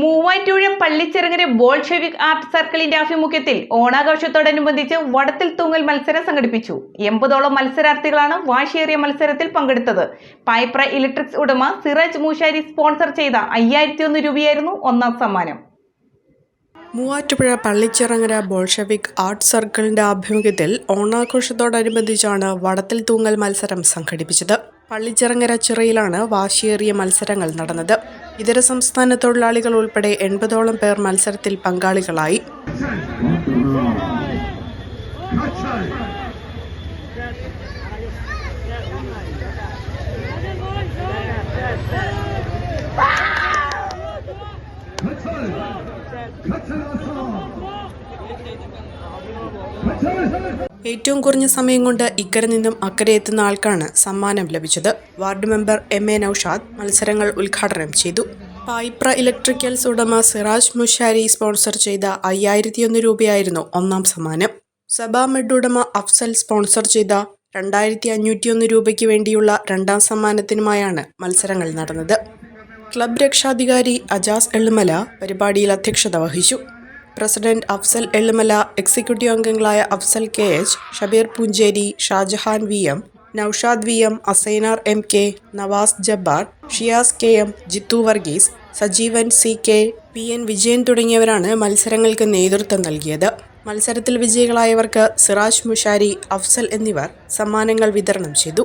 Muvattupuzha പള്ളിച്ചിറങ്ങര Bolshevik art സർക്കിളിന്റെ ആഭിമുഖ്യത്തിൽ ഓണാഘോഷത്തോടനുബന്ധിച്ച് വടത്തിൽ തൂങ്ങൽ മത്സരം സംഘടിപ്പിച്ചു. എൺപതോളം മത്സരാർത്ഥികളാണ് വാശിയേറിയ മത്സരത്തിൽ പങ്കെടുത്തത്. പൈപ്ര ഇലക്ട്രിക്സ് ഉടമ സിറാജ് മൂശാരി സ്പോൺസർ ചെയ്ത അയ്യായിരത്തി ഒന്ന് രൂപയായിരുന്നു ഒന്നാം സമ്മാനം. മൂവാറ്റുപുഴ പള്ളിച്ചിറങ്ങര ബോൾഷെവിക് ആർട്ട് സർക്കിളിന്റെ ആഭിമുഖ്യത്തിൽ ഓണാഘോഷത്തോടനുബന്ധിച്ചാണ് വടത്തിൽ തൂങ്ങൽ മത്സരം സംഘടിപ്പിച്ചത്. പള്ളിച്ചിറങ്ങര ചിറയിലാണ് വാശിയേറിയ മത്സരങ്ങൾ നടന്നത്. ഇതര സംസ്ഥാന തൊഴിലാളികൾ ഉൾപ്പെടെ എൺപതോളം പേർ മത്സരത്തിൽ പങ്കാളികളായി. ഏറ്റവും കുറഞ്ഞ സമയം കൊണ്ട് ഇക്കരെ നിന്നും അക്കരെ എത്തുന്ന ആൾക്കാണ് സമ്മാനം ലഭിച്ചത്. Ward member M A Naushad മത്സരങ്ങൾ ഉദ്ഘാടനം ചെയ്തു. പായിപ്ര ഇലക്ട്രിക്കൽസ് ഉടമ സിറാജ് മുഷാരി സ്പോൺസർ ചെയ്ത അയ്യായിരത്തിയൊന്ന് രൂപയായിരുന്നു ഒന്നാം സമ്മാനം. സബാ മെഡ് ഉടമ അഫ്സൽ സ്പോൺസർ ചെയ്ത രണ്ടായിരത്തി അഞ്ഞൂറ്റിയൊന്ന് രൂപയ്ക്ക് വേണ്ടിയുള്ള രണ്ടാം സമ്മാനത്തിനുമായാണ് മത്സരങ്ങൾ നടന്നത്. ക്ലബ് രക്ഷാധികാരി അജാസ് എള്ളുമല പരിപാടിയിൽ അധ്യക്ഷത വഹിച്ചു. പ്രസിഡന്റ് അഫ്സൽ എള്ളുമല എക്സിക്യൂട്ടീവ് അംഗങ്ങളായ Afsal K H Shabeer Poonchery Shajahan V M Naushad V M Asainar M K Navas Jabbar Shiyas K M Jithu Varghese Sajeevan C K P N Vijayan തുടങ്ങിയവരാണ് മത്സരങ്ങൾക്ക് നേതൃത്വം നൽകിയത്. മത്സരത്തിൽ വിജയികളായവർക്ക് സിറാജ് മുഷാരി അഫ്സൽ എന്നിവർ സമ്മാനങ്ങൾ വിതരണം ചെയ്തു.